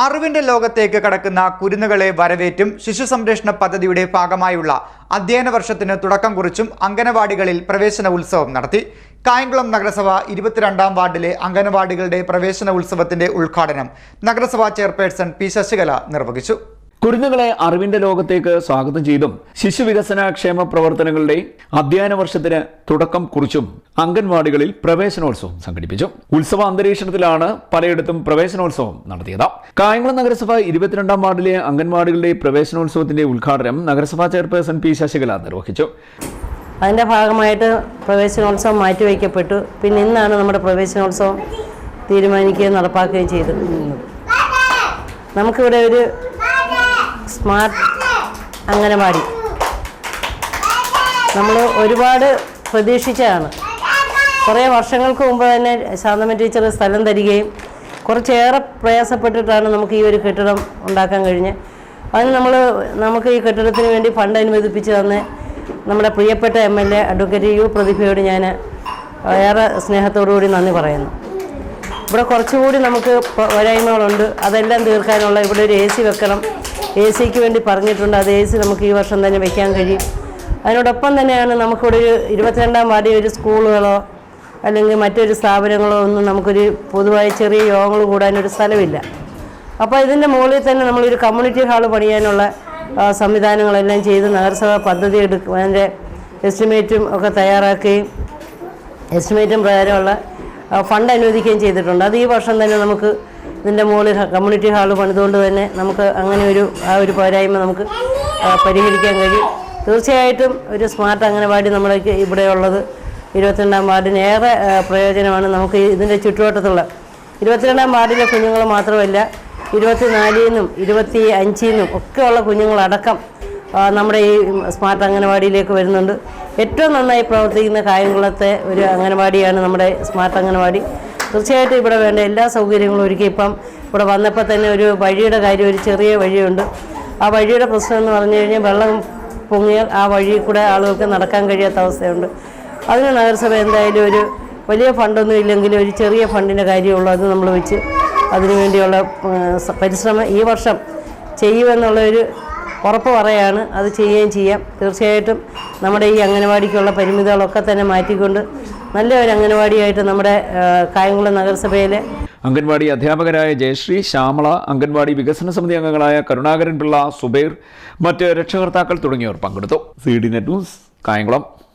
അറിവിന്റെ ലോകത്തേക്ക് കടക്കുന്ന കുരുന്നുകളെ വരവേറ്റും ശിശു സംരക്ഷണ പദ്ധതിയുടെ ഭാഗമായുള്ള അധ്യയന വർഷത്തിന് തുടക്കം കുറിച്ചും അംഗനവാടികളിൽ പ്രവേശന ഉത്സവം നടത്തി. കായംകുളം നഗരസഭ ഇരുപത്തിരണ്ടാം വാർഡിലെ അംഗനവാടികളുടെ പ്രവേശന ഉത്സവത്തിന്റെ ഉദ്ഘാടനം നഗരസഭാ ചെയർപേഴ്സൺ പി ശശികല നിർവഹിച്ചു. കുരുന്നുകളെ അറിവിന്റെ ലോകത്തേക്ക് സ്വാഗതം ചെയ്തും ശിശുവികസന ക്ഷേമ പ്രവർത്തനങ്ങളുടെ അധ്യയന വർഷത്തിന് തുടക്കം കുറിച്ചും അംഗൻവാടികളിൽ പ്രവേശനോത്സവം സംഘടിപ്പിച്ചു. ഉത്സവ അന്തരീക്ഷണത്തിലാണ് പലയിടത്തും പ്രവേശനോത്സവം നടത്തിയത്. കായംകുളം നഗരസഭ ഇരുപത്തിരണ്ടാം വാർഡിലെ അംഗൻവാടികളുടെ പ്രവേശനോത്സവത്തിന്റെ ഉദ്ഘാടനം നഗരസഭാ ചെയർപേഴ്സൺ പി ശശികല നിർവഹിച്ചു. അതിന്റെ ഭാഗമായിട്ട് പ്രവേശനോത്സവം മാറ്റിവെക്കപ്പെട്ടു. പിന്നെ ഇന്നാണ് നമ്മുടെ പ്രവേശനോത്സവം തീരുമാനിക്കുകയും നടപ്പാക്കുകയും ചെയ്തിരുന്നത് നമുക്കിവിടെ ഒരു സ്മാർട്ട് അംഗനവാടി. നമ്മൾ ഒരുപാട് പ്രതീക്ഷിച്ചതാണ്. കുറേ വർഷങ്ങൾക്ക് മുമ്പ് തന്നെ ശാന്തമ്മ ടീച്ചർ സ്ഥലം തരികയും കുറച്ചേറെ പ്രയാസപ്പെട്ടിട്ടാണ് നമുക്ക് ഈ ഒരു കെട്ടിടം ഉണ്ടാക്കാൻ കഴിഞ്ഞത്. അതിന് നമ്മൾ നമുക്ക് ഈ കെട്ടിടത്തിന് വേണ്ടി ഫണ്ട് അനുവദിപ്പിച്ച് തന്ന നമ്മുടെ പ്രിയപ്പെട്ട M L A advocate U പ്രതിഭയോട് ഞാൻ ഏറെ സ്നേഹത്തോടുകൂടി നന്ദി പറയുന്നു. ഇവിടെ കുറച്ചുകൂടി നമുക്ക് പോരായ്മകളുണ്ട് അതെല്ലാം തീർക്കാനുള്ള ഇവിടെ ഒരു എ സി വെക്കണം. എ സിക്ക് വേണ്ടി പറഞ്ഞിട്ടുണ്ട്. അത് എ സി നമുക്ക് ഈ വർഷം തന്നെ വയ്ക്കാൻ കഴിയും. അതിനോടൊപ്പം തന്നെയാണ് നമുക്കിവിടെ ഒരു ഇരുപത്തിരണ്ടാം വാർഡിൽ ഒരു സ്കൂളുകളോ അല്ലെങ്കിൽ മറ്റൊരു സ്ഥാപനങ്ങളോ ഒന്നും നമുക്കൊരു പൊതുവായ ചെറിയ യോഗങ്ങൾ കൂടാനൊരു സ്ഥലമില്ല. അപ്പോൾ ഇതിന്റെ മുകളിൽ തന്നെ നമ്മളൊരു കമ്മ്യൂണിറ്റി ഹാൾ പണിയാനുള്ള സംവിധാനങ്ങളെല്ലാം ചെയ്ത് നഗരസഭ പദ്ധതി എടുക്കും. അതിന്റെ എസ്റ്റിമേറ്റും ഒക്കെ തയ്യാറാക്കുകയും എസ്റ്റിമേറ്റും പ്രകാരമുള്ള ഫണ്ട് അനുവദിക്കുകയും ചെയ്തിട്ടുണ്ട്. അത് ഈ വർഷം തന്നെ നമുക്ക് ഇതിന്റെ മുകളിൽ കമ്മ്യൂണിറ്റി ഹാൾ പണിതുകൊണ്ട് തന്നെ നമുക്ക് അങ്ങനെ ഒരു ആ ഒരു പോരായ്മ നമുക്ക് പരിഹരിക്കാൻ കഴിയും. തീർച്ചയായിട്ടും ഒരു സ്മാർട്ട് അംഗനവാടി നമ്മുടെ ഇവിടെ ഉള്ളത് ഇരുപത്തിരണ്ടാം വാർഡിന് ഏറെ പ്രയോജനമാണ്. നമുക്ക് ഇതിന്റെ ചുറ്റുവട്ടത്തുള്ള ഇരുപത്തിരണ്ടാം വാർഡിലെ കുഞ്ഞുങ്ങൾ മാത്രമല്ല ഇരുപത്തിനാലിൽ നിന്നും ഇരുപത്തി അഞ്ചിൽ നിന്നും ഒക്കെയുള്ള കുഞ്ഞുങ്ങളടക്കം നമ്മുടെ ഈ സ്മാർട്ട് അംഗനവാടിയിലേക്ക് വരുന്നുണ്ട്. ഏറ്റവും നന്നായി പ്രവർത്തിക്കുന്ന കായംകുളത്തെ ഒരു അംഗനവാടിയാണ് നമ്മുടെ സ്മാർട്ട് അംഗനവാടി. തീർച്ചയായിട്ടും ഇവിടെ വേണ്ട എല്ലാ സൗകര്യങ്ങളും ഒരുക്കി ഇപ്പം ഇവിടെ വന്നപ്പോൾ തന്നെ ഒരു വഴിയുടെ കാര്യം ഒരു ചെറിയ വഴിയുണ്ട്. ആ വഴിയുടെ പ്രശ്നം എന്ന് പറഞ്ഞു കഴിഞ്ഞാൽ വെള്ളം പൊങ്ങിയാൽ ആ വഴി കൂടെ ആളുകൾക്ക് നടക്കാൻ കഴിയാത്ത അവസ്ഥയുണ്ട്. അതിന് നഗരസഭ എന്തായാലും ഒരു വലിയ ഫണ്ടൊന്നും ഇല്ലെങ്കിലും ഒരു ചെറിയ ഫണ്ടിന്റെ കാര്യമുള്ളൂ അത് നമ്മൾ വെച്ച് അതിനുവേണ്ടിയുള്ള പരിശ്രമം ഈ വർഷം ചെയ്യുമെന്നുള്ളൊരു ഉറപ്പ് പറയാണ്. അത് ചെയ്യുകയും ചെയ്യാം. തീർച്ചയായിട്ടും നമ്മുടെ ഈ അംഗനവാടിക്കുള്ള പരിമിതികളൊക്കെ തന്നെ മാറ്റിക്കൊണ്ട് നല്ല ഒരു അംഗനവാടിയായിട്ട് നമ്മുടെ കായംകുളം നഗരസഭയിലെ അംഗൻവാടി അധ്യാപകരായ ജയശ്രീ ശ്യാമള അംഗൻവാടി വികസന സമിതി അംഗങ്ങളായ കരുണാകരൻ പിള്ള സുബൈർ മറ്റ് രക്ഷകർത്താക്കൾ തുടങ്ങിയവർ പങ്കെടുത്തു. C D net news Kayamkulam.